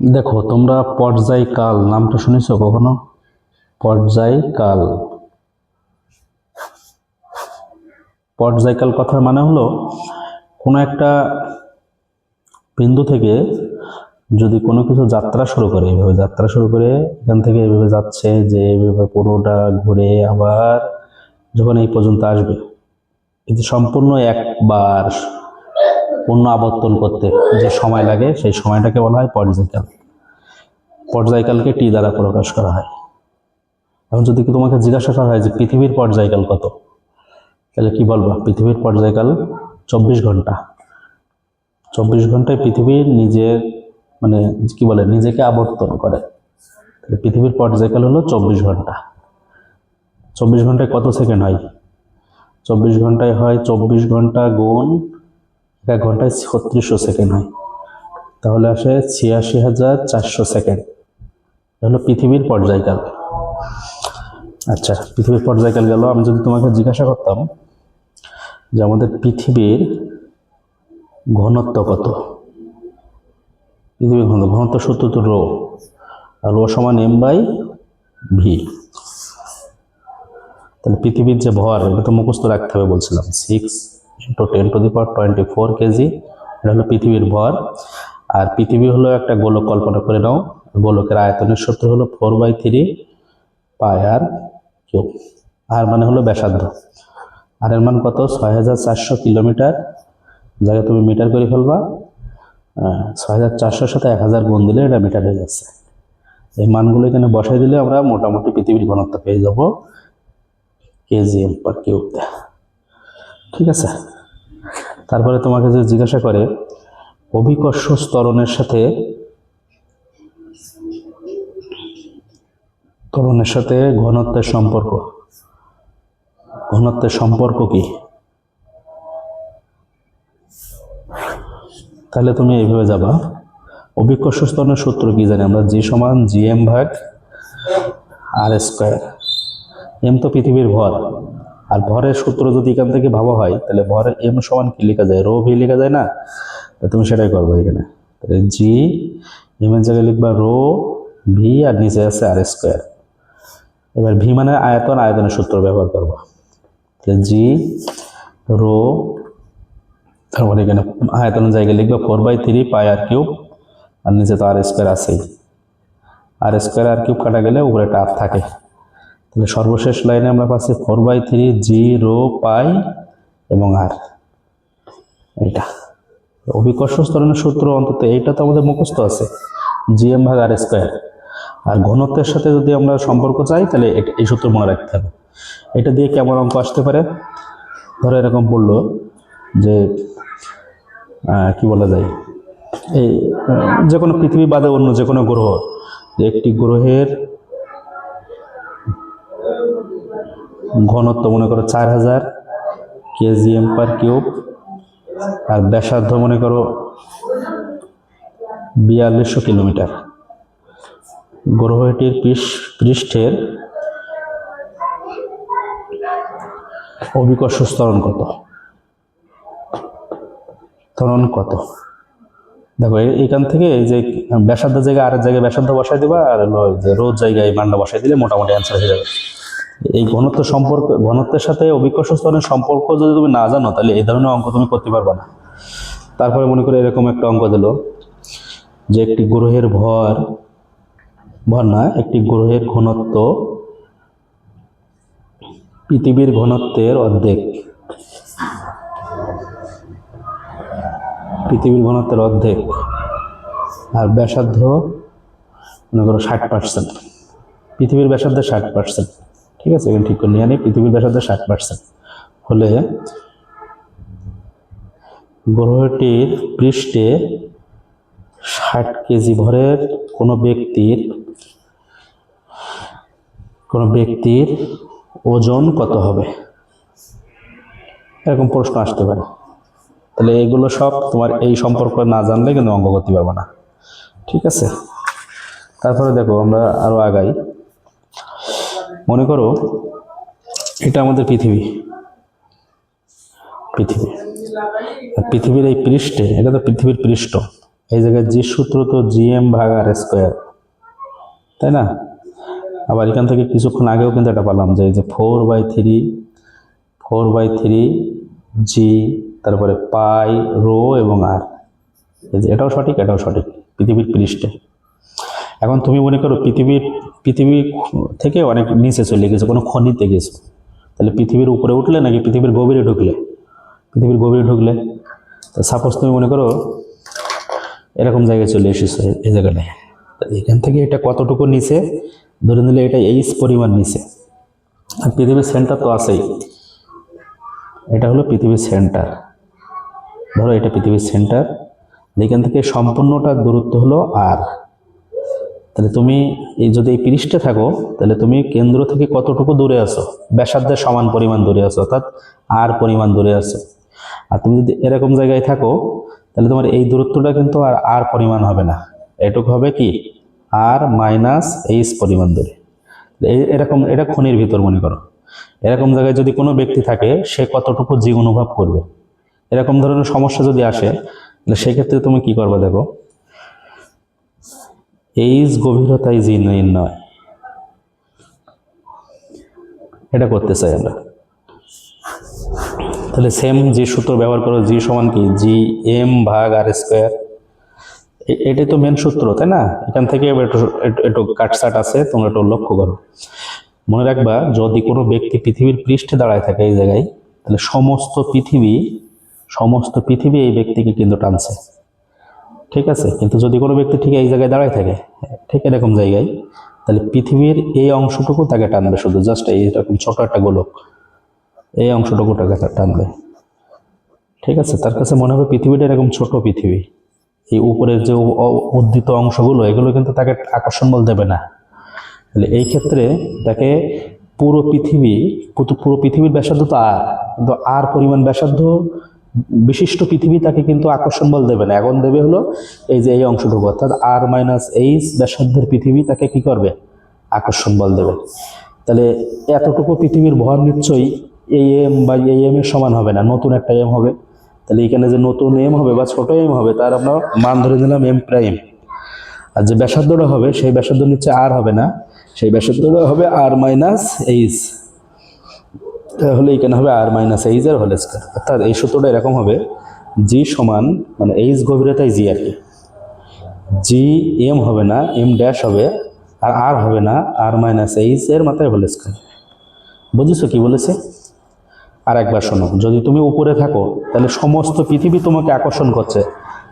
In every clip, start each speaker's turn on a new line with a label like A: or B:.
A: দেখো, তোমরা পর্যায়কাল, নামটা শুনেছো কখনো? পর্যায়কাল। পর্যায়কাল কথার মানে হলো, কোনো একটা বিন্দু থেকে যদি কোনো কিছু যাত্রা শুরু করে, এইভাবে যাত্রা শুরু করে, এখান থেকে এইভাবে যাচ্ছে, যে এইভাবে পুরোটা ঘুরে আবার যখন এই পর্যন্ত আসবে যে সম্পূর্ণ একবার পূর্ণ আবর্তন করতে যে সময় লাগে, সেই সময়টাকে বলা হয় পর্যায়কাল। পর্যায়কালকে টি দ্বারা প্রকাশ করা হয়। এখন যদি তোমাকে জিজ্ঞাসা করা হয় যে পৃথিবীর পর্যায়কাল কত? তাহলে কি বলবা? পৃথিবীর পর্যায়কাল চব্বিশ ঘণ্টা। চব্বিশ ঘন্টায় পৃথিবীর নিজের মানে কি বলে, নিজেকে আবর্তন করে। তাহলে পৃথিবীর পর্যায়কাল হলো চব্বিশ ঘণ্টা। চব্বিশ ঘন্টায় কত সেকেন্ড হয়? চব্বিশ ঘন্টায় হয় চব্বিশ ঘণ্টা গুণ এক ঘন্টায় ছত্রিশশো সেকেন্ড হয়। তাহলে আসে ছিয়াশি হাজার চারশো সেকেন্ড। হলো পৃথিবীর পর্যায়কাল আচ্ছা পৃথিবীর পর্যায়কাল গেল। আমি যদি তোমাকে জিজ্ঞাসা করতাম যে আমাদের পৃথিবীর ঘনত্ব কত? পৃথিবীর ঘনত্ব ঘনত্ব সূত্র তো রো। আর রো সমান এম বাই ভি তাহলে পৃথিবীর যে ভর, এটা তো মুখস্থ রাখতে হবে বলছিলাম। Six into ten to the power twenty four kg. এটা হলো পৃথিবীর ভর। আর পৃথিবী হলো একটা গোলক, কল্পনা করে নাও। গোলকের আয়তনের সূত্র হলো four by three pi r cube. R মানে হলো ব্যাসার্ধ। আর এর মান কত? ছয় হাজার চারশো কিলোমিটার। জায়গায় তুমি মিটার করে ফেলবা ছয় হাজার চারশোর সাথে এক হাজার গুণ দিলে এটা মিটার হয়ে যাচ্ছে। এই মানগুলো এখানে বসাই দিলে আমরা মোটামুটি পৃথিবীর ঘনত্ব পেয়ে যাব কেজিএম পার কিউব ঠিক আছে? তারপরে তোমাকে যে জিজ্ঞাসা করে, অভিকর্ষ স্তরণের সাথে, ত্বরণের সাথে ঘনত্বের সম্পর্ক। ঘনত্বের সম্পর্ক কি? তাহলে তুমি এইভাবে যাবা। অভিকর্ষ স্তরণের সূত্র কি জানি? আমরা জি সমান জি এম ভাগ আর স্কোয়ার। এম তো পৃথিবীর ভর। আর ভরের সূত্র যদি এখান থেকে ভাবা হয়, তাহলে ভরের এম সমান কি লেখা যায়? রো ভি লেখা যায় না? তুমি সেটাই করব এখানে। তাহলে জি এম এর জায়গায় লিখবা রো ভি আর নিচে আছে আর স্কোয়ার এবার ভি মানে আয়তন, আয়তনের সূত্র ব্যবহার করব। তাহলে জি রো, তারপরে এখানে আয়তনের জায়গায় লিখবা four by three pi r cube আর নিচে তো আর স্কোয়ার আছেই। আর স্কোয়ার আর কিউব কাটা গেলে উপরে টাফ থাকে। তাহলে সর্বশেষ লাইনে আমরা পাচ্ছি four by three zero pi এবং আর। এটা অভিকর্ষ স্তরণের সূত্র অন্তত এইটা তো আমাদের মুখস্থ আছে জি এম ভাগ আর স্কোয়ার। আর ঘনত্বের সাথে যদি আমরা সম্পর্ক চাই, তাহলে এই সূত্র মনে রাখতে হবে। এটা দিয়ে কেমন অঙ্ক আসতে পারে? ধরো এরকম বলল যে কি বলা যায়? এই যে কোনো পৃথিবী বাদে অন্য যে কোনো গ্রহ, যে একটি গ্রহের ঘনত্ব মনে করো চার হাজার কেজিএম পার কিউব। আর ব্যাসার্ধ মনে করো বিয়াল্লিশশো কিলোমিটার। গ্রহটির পৃষ্ঠ পৃষ্ঠের অভিকর্ষ স্তরণ কত? ত্বরণ কত? দেখো এইখান থেকে এই যে ব্যাসার্ধ জায়গায় আরেক জায়গায় ব্যাসার্ধ বসাই দিবা, আর রোজ জায়গায় মানটা বসাই দিলে মোটামুটি অ্যান্সার হয়ে যাবে। এই ঘনত্ব সম্পর্ক, ঘনত্বের সাথে অভিকর্ষ স্তরের সম্পর্ক যদি তুমি না জানো, তাহলে এই ধরনের অঙ্ক তুমি করতে পারবে না। তারপরে মনে করে এরকম একটা অঙ্ক দিল যে একটি গ্রহের ভর ভর না, একটি গ্রহের ঘনত্ব পৃথিবীর ঘনত্বের অর্ধেক। পৃথিবীর ঘনত্বের অর্ধেক। আর ব্যাসার্ধ মনে করো ষাট পার্সেন্ট পৃথিবীর ব্যাসার্ধ ষাট পার্সেন্ট ঠিক আছে এখানে ঠিক করে নিয়ে আনি। পৃথিবীর ব্যাসার্ধ ষাট পার্সেন্ট হলে গ্রহটির পৃষ্ঠে ষাট কেজি ভরের কোনো ব্যক্তির কোনো ব্যক্তির ওজন কত হবে? এরকম প্রশ্ন আসতে পারে। তাহলে এইগুলো সব তোমার এই সম্পর্ক না জানলে কিন্তু অঙ্ক করতে না। ঠিক আছে? তারপরে দেখো, আমরা আরও আগাই। মনে করো এটা আমাদের পৃথিবী। পৃথিবী। পৃথিবীর এই পৃষ্ঠে, এটা তো পৃথিবীর পৃষ্ঠ। এই জায়গায় জি সূত্র তো জি এম ভাগ আর স্কোয়ার তাই না? আবার এখান থেকে কিছুক্ষণ আগেও কিন্তু এটা পেলাম যে যে four by three four by three G তারপরে পাই রো এবং আর যে এটাও সঠিক এটাও সঠিক। পৃথিবীর পৃষ্ঠে। এখন তুমি মনে করো পৃথিবীর, পৃথিবী থেকে অনেক নিচে চলে গেছে, কোনো খনিতে গেছে। তাহলে পৃথিবীর উপরে উঠলে নাকি পৃথিবীর গভীরে ঢুকলে? পৃথিবীর গভীরে ঢুকলে? তো সাপোজ তুমি মনে করো এরকম জায়গায় চলে এসেছ এই- জায়গাটায়। এখান থেকে এটা কতটুকু নিচে? ধরে নিলে এটা এইচ পরিমাণ নিচে। আর পৃথিবীর সেন্টার তো আছেই। এটা হলো পৃথিবীর সেন্টার ধরো এটা পৃথিবীর সেন্টার এখান থেকে সম্পূর্ণটা দূরত্ব হলো আর তাহলে তুমি এই যদি এই পৃষ্ঠে থাকো, তাহলে তুমি কেন্দ্র থেকে কতটুকু দূরে আছো? ব্যাসার্ধের সমান পরিমাণ দূরে আছো, অর্থাৎ আর পরিমাণ দূরে আছো। আর তুমি যদি এরকম জায়গায় থাকো, তাহলে তোমার এই দূরত্বটা কিন্তু আর আর পরিমাণ হবে না। এটুকু হবে কি? আর মাইনাস এইচ পরিমাণ দূরে। এরকম, এটা খনির ভিতর মনে করো। এরকম জায়গায় যদি কোনো ব্যক্তি থাকে, সে কতটুকু জি অনুভব করবে? এরকম ধরনের সমস্যা যদি আসে, তাহলে সেক্ষেত্রে তুমি কি করবে দেখো এইচ গভীরতায় জি নির্ণয় এটা করতে চাই আমরা। তাহলে সেম যে সূত্র ব্যবহার করো জি সমান কি? জি এম ভাগ আর স্কোয়ার এটাই তো মেন সূত্র, তাই না? এখান থেকে একটু- একটু কাটসাট আছে, তোমরা একটু লক্ষ্য করো। মনে রাখবা, যদি কোনো ব্যক্তি পৃথিবীর পৃষ্ঠে দাঁড়ায় থাকে এই জায়গায়, তাহলে সমস্ত পৃথিবী সমস্ত পৃথিবী এই ব্যক্তিকে কিন্তু টানছে। ঠিক আছে? কিন্তু যদি কোনো ব্যক্তি ঠিক এই জায়গায় দাঁড়ায় থাকে, ঠিক এরকম জায়গায়, তাহলে পৃথিবীর এই অংশটুকু তাকে টানবে শুধু জাস্ট এইরকম ছোট একটা গোলক। এই অংশটুকু তাকে টানবে। ঠিক আছে? তার কাছে মনে হবে পৃথিবীটা এরকম ছোট পৃথিবী। এই উপরের যে উদ্দিত অংশগুলো, এগুলো কিন্তু তাকে আকর্ষণ বল দেবে না। তাহলে এই ক্ষেত্রে তাকে পুরো পৃথিবী পুরো পৃথিবীর ব্যাসার্ধ তো আর, কিন্তু আর পরিমাণ ব্যাসার্ধ বিশিষ্ট পৃথিবী তাকে কিন্তু আকর্ষণ বল দেবে না। এখন দেবে হলো এই যে এই অংশটুকু, অর্থাৎ আর মাইনাস এইচ ব্যাসার্ধের পৃথিবী তাকে কি করবে? আকর্ষণ বল দেবে। তাহলে এতটুকু পৃথিবীর ভর নিশ্চয়ই এই এম বা এই এম এর সমান হবে না, নতুন একটা এম হবে। তাহলে এখানে যে নতুন এম হবে বা ছোট এম হবে, তার আমরা মান ধরে দিলাম এম প্রাইম আর যে ব্যাসার্ধটা হবে, সেই ব্যাসার্ধ নিচে আর হবে না, সেই ব্যাসার্ধটা হবে আর মাইনাস এইচ তাহলে এখানে হবে? আর মাইনাস এইচ এর হোল স্কোয়ার অর্থাৎ এই সূত্রটা এরকম হবে জি সমান মানে এইচ গভীরতায় জি আর কি। জি এম হবে না এম ড্যাশ হবে, আর আর হবে না আর মাইনাস এইচ এর মাথায় হোল স্কোয়ার বুঝেছ কি বলেছে? আর একবার শোনো, যদি তুমি উপরে থাকো, তাহলে সমস্ত পৃথিবী তোমাকে আকর্ষণ করছে।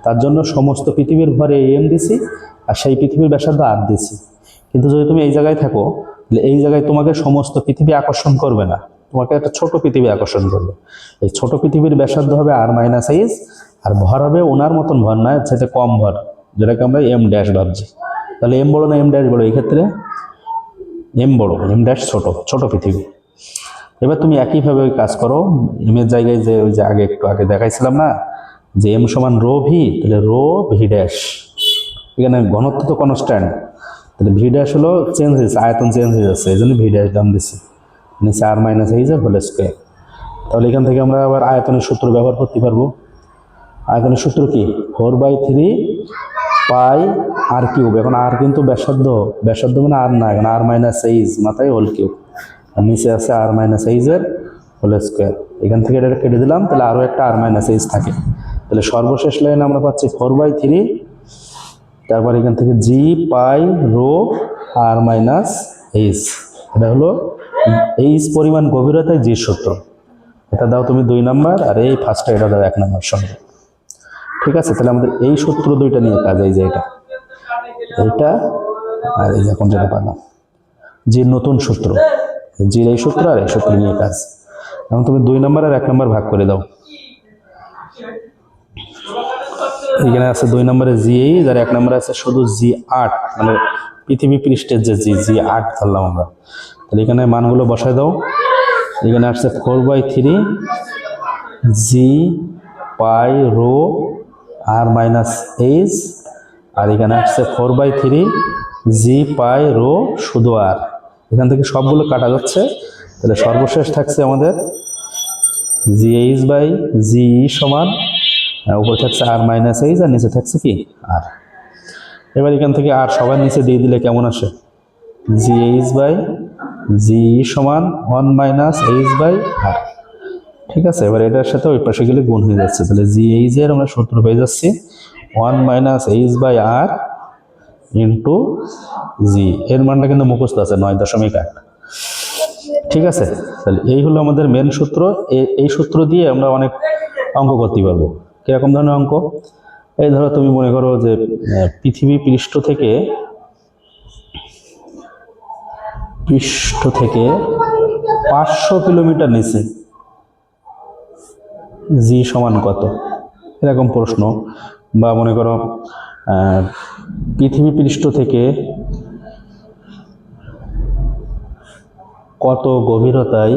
A: তার জন্য সমস্ত পৃথিবীর ভরে এম দিছি, আর সেই পৃথিবীর ব্যাসার্ধ আর দিছি। কিন্তু যদি তুমি এই জায়গায় থাকো, তাহলে এই জায়গায় তোমাকে সমস্ত পৃথিবী আকর্ষণ করবে না। তোমাকে একটা ছোট পৃথিবী আকর্ষণ করবে এই ছোট পৃথিবীর ব্যাসার্ধ হবে আর মাইনাস এইচ আর ভর হবে ওনার মতন ভর নয় সেটা কম ভর, যেটাকে আমরা এম ড্যাশ ভাবছি। তাহলে এম বড় না এম ড্যাশ বড় এই ক্ষেত্রে এম বড় এম ড্যাশ ছোট ছোট পৃথিবী। এবার তুমি একইভাবে ওই কাজ করো এমের জায়গায় যে ওই যে আগে একটু আগে দেখাইছিলাম না, যে এম সমান রো ভি তাহলে রো ভি ড্যাশ এখানে ঘনত্ব তো কনস্ট্যান্ট তাহলে ভি ড্যাশ হলো চেঞ্জ হয়েছে আয়তন চেঞ্জ হয়ে যাচ্ছে এই জন্য ভি ড্যাশ দাম দিছি নিচে আর মাইনাস এই যে হোল স্কোয়ার তাহলে এখান থেকে আমরা আবার আয়তনের সূত্র ব্যবহার করতে পারব। আয়তনের সূত্র কি? Four by three pi R cube এখন আর কিন্তু ব্যাসার্ধ। ব্যাসার্ধ মানে আর না, এখন আর মাইনাস এইচ মাথায় হোল কিউব আর নিচে আছে আর মাইনাস এইচের হোল স্কোয়ার এখান থেকে এটা কেটে দিলাম, তাহলে আরও একটা আর মাইনাস এইচ থাকে। তাহলে সর্বশেষ লাইনে আমরা পাচ্ছি ফোর বাই থ্রি তারপর এখান থেকে জি পাই রো আর মাইনাস এইচ এটা হলো এইচ পরিমাণ গভীরতায় জি সূত্র এটা দাও তুমি দুই নাম্বার, আর এই ফার্স্টটা এটা দাও এক নাম্বার সঙ্গে। ঠিক আছে, তাহলে আমাদের এই সূত্র দুইটা নিয়ে কাজ, এই যে এটা। এইটা, আর এই যে এখন যেটা পারলাম। যে নতুন সূত্র, জির এই সূত্র আর এই সূত্র নিয়ে কাজ। এখন তুমি দুই নাম্বার আর এক নাম্বার ভাগ করে দাও। এখানে আছে দুই নম্বরে জি এইচ আর এক নম্বরে আছে শুধু জি আট মানে পৃথিবী পৃষ্ঠের যে জি জি আট ধরলাম আমরা। তাহলে এখানে মানগুলো বসায় দাও। এখানে আসছে four by three G pi rho R minus H আর এখানে আসছে four by three G pi rho শুধু আর এখান থেকে সবগুলো কাটা যাচ্ছে। তাহলে সর্বশেষ থাকছে আমাদের জি এইচ বাই জি ই সমান উপরে থাকছে আর মাইনাস এইচ আর নিচে থাকছে কি আর এবার এখান থেকে আর সবার নিচে দিয়ে দিলে কেমন আসে? জি এইচ বাই জি সমান one minus H by R. ঠিক আছে, এবার এটার সাথে ওই পাশে গেলে গুণ হয়ে যাচ্ছে। তাহলে জি এইচ এর আমরা সূত্র পেয়ে যাচ্ছি one minus H by R into G. এর মানটা কিন্তু মুখস্থ আছে, নয় দশমিক আট ঠিক আছে, তাহলে এই হলো আমাদের মেন সূত্র। এই সূত্র দিয়ে আমরা অনেক অঙ্ক করতে পারব। কীরকম ধরনের অঙ্ক? এই ধরো তুমি মনে করো যে পৃথিবী পৃষ্ঠ থেকে পৃষ্ঠ থেকে পাঁচশো কিলোমিটার নিচে। জি সমান কত? এরকম প্রশ্ন। বা মনে করো পৃথিবী পৃষ্ঠ থেকে কত গভীরতায়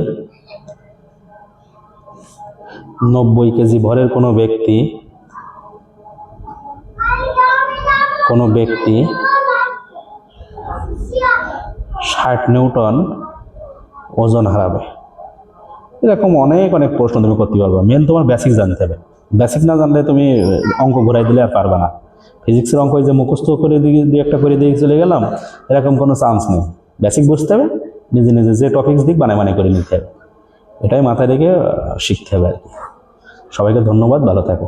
A: নব্বই কেজি ভরের কোনো ব্যক্তি কোনো ব্যক্তি ষাট নিউটন ওজন হারাবে। এরকম অনেক অনেক প্রশ্ন তুমি করতে পারবে। মেন তোমার বেসিক জানতে হবে। বেসিক না জানলে তুমি অঙ্ক ঘুরাই দিলে আর পারবে না। ফিজিক্সের অঙ্ক যে মুখস্থ করে দিয়ে একটা করে দিয়ে চলে গেলাম, এরকম কোনো চান্স নেই। বেসিক বুঝতে হবে, নিজে নিজে যে টপিক্স দিক বানায় মানে করে নিতে হবে। এটাই মাথায় রেখে শিখতে হবে আর কি। সবাইকে ধন্যবাদ, ভালো থাকো।